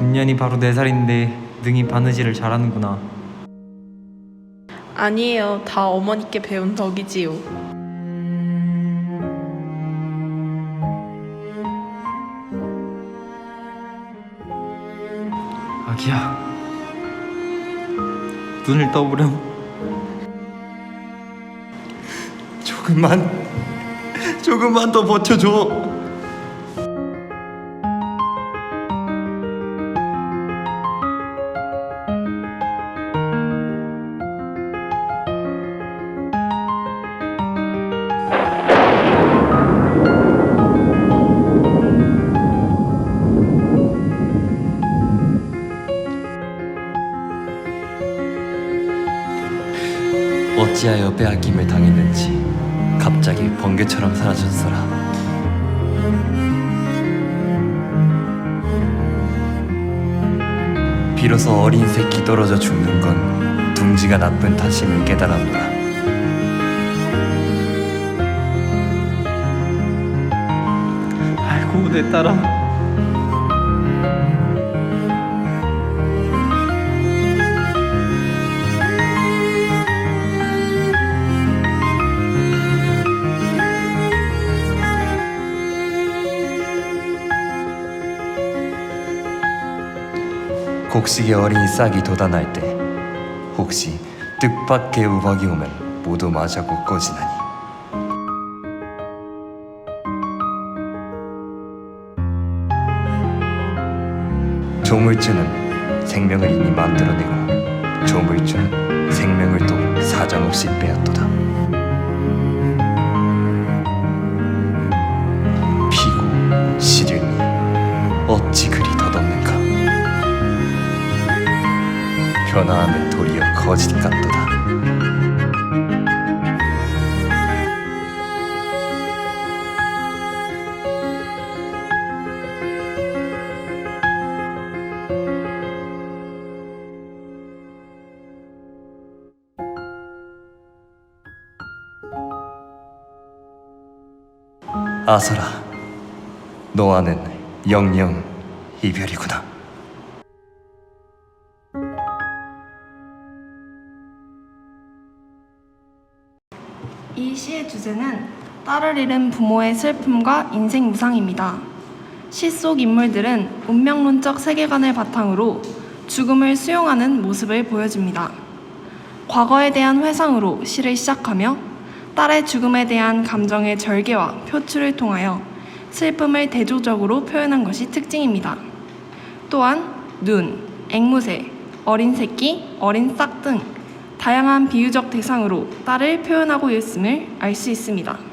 금년이 바로 네 살인데 능히 바느질을 잘하는구나. 아니에요. 다 어머니께 배운 덕이지요. 아기야. 눈을 떠보렴. 조금만, 조금만 더 버텨줘. 어찌하여 빼앗김을 당했는지 갑자기 번개처럼 사라졌어라. 비로소 어린 새끼 떨어져 죽는 건 둥지가 나쁜 탓임을 깨달았노라. 아이고 내 딸아. 곡식의 어린 싹이 돋아날 때 혹시 뜻밖의 우박이 오면 모두 마자고 꺼지나니? 조물주는 생명을 이미 만들어내고 조물주는 생명을 또 사정없이 빼앗도다 변화하면 도리어 거짓 같도다. 아서라, 너와는 영영 이별이구나. 이 시의 주제는 딸을 잃은 부모의 슬픔과 인생 무상입니다. 시 속 인물들은 운명론적 세계관을 바탕으로 죽음을 수용하는 모습을 보여줍니다. 과거에 대한 회상으로 시를 시작하며 딸의 죽음에 대한 감정의 절개와 표출을 통하여 슬픔을 대조적으로 표현한 것이 특징입니다. 또한 눈, 앵무새, 어린 새끼, 어린 싹 등 다양한 비유적 대상으로 딸을 표현하고 있음을 알 수 있습니다.